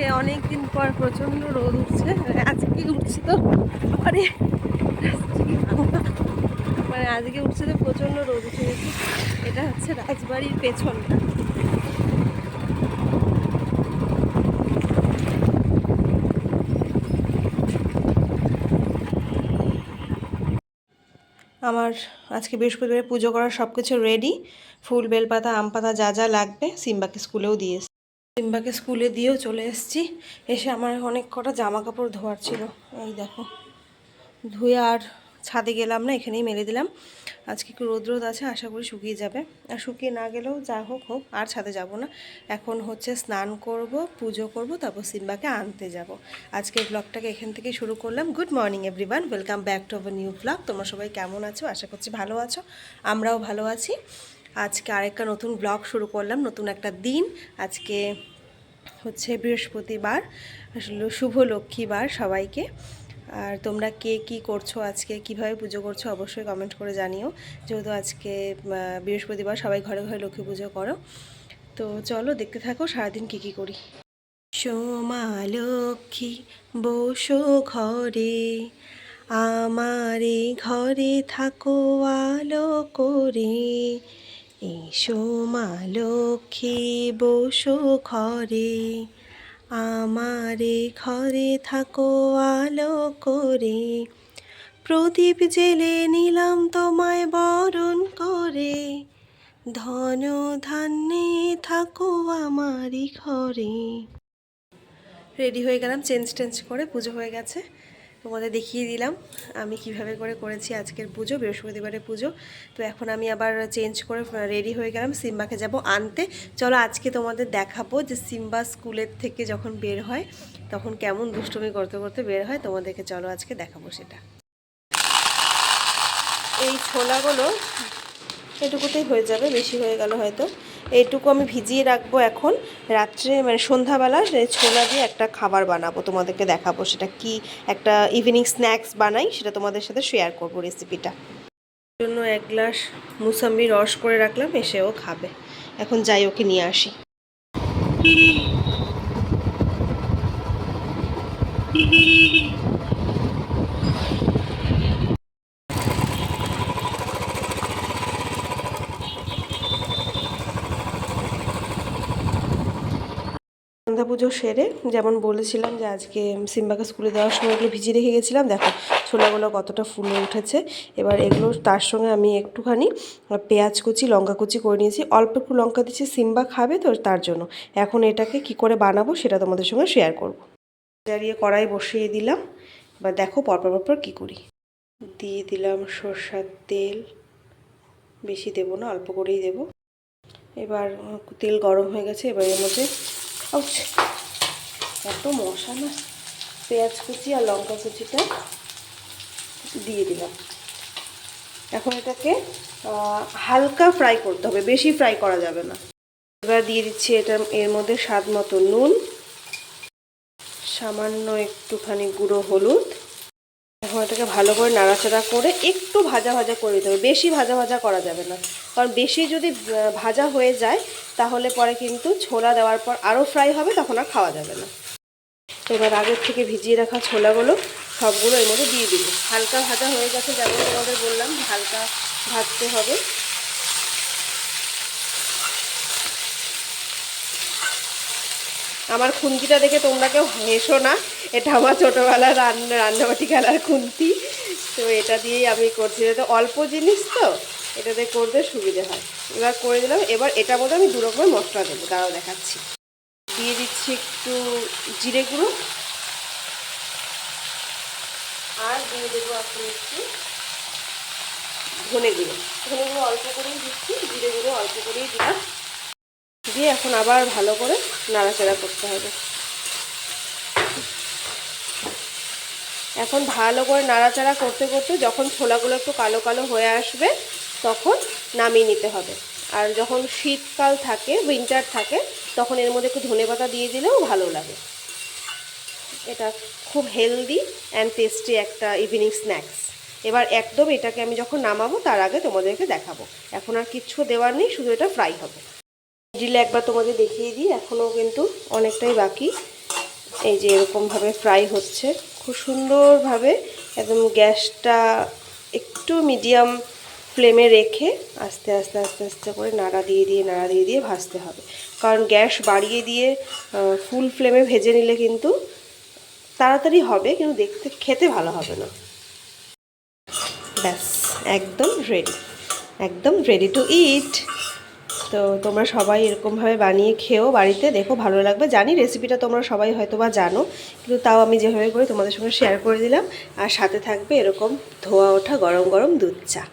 আজকে অনেক দিন পর প্রচণ্ড রোদ উঠছে। আজকে উঠছে তো মানে মানে আজকে উঠছে তো প্রচণ্ড রোদ উঠে গেছে। এটা হচ্ছে রাজবাড়ির পেছনটা। আমার আজকে বৃহস্পতিবার পুজো করার সব কিছু রেডি ফুল, বেলপাতা আম পাতা যা যা লাগবে সিম্বাকে স্কুলেও দিয়ে এসছি। সিম্বাকে স্কুলে দিয়েও চলে এসেছি। এসে আমার অনেক কটা জামা কাপড় ধোয়ার ছিল। এই দেখো, ধুয়ে আর ছাদে গেলাম না, এখানেই মেলে দিলাম। আজকে একটু রোদ রোদ আছে, আশা করি শুকিয়ে যাবে। আর শুকিয়ে না গেলেও যা হোক হোক, আর ছাদে যাব না। এখন হচ্ছে স্নান করব, পুজো করব, তারপর সিম্বাকে আনতে যাব। আজকের ব্লগটাকে এখান থেকে শুরু করলাম। Good morning everyone welcome back to our new blog তোমরা সবাই কেমন আছো? আশা করছি ভালো আছো। আমরাও ভালো আছি। আজকে আরেকটা নতুন ব্লগ শুরু করলাম, নতুন একটা দিন। আজকে হচ্ছে বৃহস্পতিবার, আসলে শুভ লক্ষ্মীবার সবাইকে। আর তোমরা কে কি করছ আজকে, কীভাবে পুজো করছ অবশ্যই কমেন্ট করে জানিও। যেহেতু আজকে বৃহস্পতিবার, সবাই ঘরে ঘরে লক্ষ্মী পুজো করো। তো চলো দেখতে থাকো, সারাদিন কী কী করি। সোমা লক্ষ্মী, বসো ঘরে। আমারে ঘরে থাকো, আলো করে। এসো মা লক্ষ্মী, বসো ঘরে। আমারে ঘরে থাকো, আলো করে। প্রদীপ জেলে নিলাম তোমায় বরণ করে। ধন ধান্যে থাকো আমারই ঘরে। রেডি হয়ে গেলাম চেঞ্জ টেঞ্জ করে পুজো হয়ে গেছে। তোমাদের দেখিয়ে দিলাম আমি কীভাবে করে করেছি আজকের পুজো, বৃহস্পতিবারের পুজো। তো এখন আমি আবার চেঞ্জ করে রেডি হয়ে গেলাম, সিম্বাকে যাব আনতে। চলো আজকে তোমাদের দেখাবো যে সিম্বা স্কুলের থেকে যখন বের হয়, তখন কেমন দুষ্টুমি করতে করতে বের হয়। তোমাদেরকে চলো আজকে দেখাবো সেটা। এই ছোলাগুলো এটুকুতেই হয়ে যাবে, বেশি হয়ে গেল হয়তো। এইটুকু আমি ভিজিয়ে রাখব এখন। রাত্রে মানে সন্ধ্যাবেলা ছোলা দিয়ে একটা খাবার বানাবো, তোমাদেরকে দেখাবো। সেটা কি একটা ইভিনিং স্ন্যাক্স বানাই, সেটা তোমাদের সাথে শেয়ার করব রেসিপিটা জন্য এক গ্লাস মুসাম্বি রস করে রাখলাম এসেও খাবে। এখন যাই, ওকে নিয়ে আসি। সন্ধ্যা পুজো সেরে যেমন বলেছিলাম যে আজকে সিম্বাকে স্কুলে দেওয়ার সময় এগুলো ভিজিয়ে রেখে গেছিলাম। দেখো, ছোলাগুলো কতটা ফুলে উঠেছে। এবার এগুলো তার সঙ্গে আমি একটুখানি পেঁয়াজ কুচি, লঙ্কা কুচি করে নিয়েছি। অল্প একটু লঙ্কা দিচ্ছি, সিম্বা খাবে তো তার জন্য। এখন এটাকে কি করে বানাবো সেটা তোমাদের সঙ্গে শেয়ার করব। জ্বালিয়ে কড়াই বসিয়ে দিলাম। এবার দেখো পরপর পরপর কী করি। দিয়ে দিলাম সর্ষার তেল। বেশি দেবো না, অল্প করেই দেবো। এবার তেল গরম হয়ে গেছে, এবার এর মধ্যে! এত মশা না। পেঁয়াজ কুচি আর লঙ্কা কুচিটা দিয়ে দিলাম। এখন এটাকে হালকা ফ্রাই করতে হবে। বেশি ফ্রাই করা যাবে না। এবার দিয়ে দিচ্ছি এটা, এর মধ্যে স্বাদ মতো নুন, সামান্য একটুখানি গুঁড়ো হলুদ। এখন এটাকে ভালো করে নাড়াচাড়া করে একটু ভাজা ভাজা করে দিতে হবে। বেশি ভাজা ভাজা করা যাবে না। কারণ বেশি যদি ভাজা হয়ে যায়, তাহলে পরে কিন্তু ছোলা দেওয়ার পর আরও ফ্রাই হবে, তখন আর খাওয়া যাবে না। এবার আগের থেকে ভিজিয়ে রাখা ছোলাগুলো সবগুলো এর মধ্যে দিয়ে দিব। হালকা ভাজা হয়ে গেছে যেমন তোমাদের বললাম, হালকা ভাজতে হবে। আমার খুন্তিটা দেখে তোমরা কেউ হেসো না, এটা আমার ছোটোবেলার রান্না রান্নাবাটি খেলার খুন্তি। তো এটা দিয়েই আমি করছি তো অল্প জিনিস তো। এটাতে করতে সুবিধে হয়। এবার করে দিলাম। এবার এটার মধ্যে আমি দু রকমের মশলা দেবো। দাঁড়াও, দেখাচ্ছি। দিয়ে দিচ্ছি একটু জিরে গুঁড়ো। আর দিয়ে দেবো এখন একটু ধনে গুঁড়ো। ধনে গুঁড়ো অল্প করেই দিচ্ছি, জিরে গুঁড়ো অল্প করেই দিলাম। দিয়ে এখন আবার ভালো করে নাড়াচাড়া করতে হবে। এখন ভালো করে নাড়াচাড়া করতে করতে যখন ছোলাগুলো একটু কালো কালো হয়ে আসবে তখন নামিয়ে নিতে হবে। আর যখন শীতকাল থাকে উইন্টার থাকে, তখন এর মধ্যে একটু ধনে পাতা দিয়ে দিলেও ভালো লাগে। এটা খুব হেলদি অ্যান্ড টেস্টি একটা ইভিনিং স্ন্যাক্স এবার একদম এটাকে আমি যখন নামাবো, তার আগে তোমাদেরকে দেখাবো। এখন আর কিচ্ছু দেওয়ার নেই, শুধু এটা ফ্রাই হবে। ডিলে একবার তোমাদের দেখিয়ে দিই, এখনও কিন্তু অনেকটাই বাকি। এই যে এরকমভাবে ফ্রাই হচ্ছে। খুব সুন্দরভাবে একদম গ্যাসটা একটু মিডিয়াম ফ্লেমে রেখে আস্তে আস্তে আস্তে আস্তে করে নাড়া দিয়ে দিয়ে, নাড়া দিয়ে দিয়ে ভাজতে হবে। কারণ গ্যাস বাড়িয়ে দিয়ে ফুল ফ্লেমে ভেজে নিলে কিন্তু তাড়াতাড়ি হবে, কিন্তু দেখতে, খেতে ভালো হবে না। ব্যাস, একদম রেডি একদম রেডি টু ইট তো তোমরা সবাই এরকমভাবে বানিয়ে খেও বাড়িতে, দেখো ভালো লাগবে। জানি রেসিপিটা তোমরা সবাই হয়তো বা জানো, কিন্তু তাও আমি যেভাবে করি তোমাদের সঙ্গে শেয়ার করে দিলাম। আর সাথে থাকবে এরকম ধোয়া ওঠা গরম গরম দুধ চা।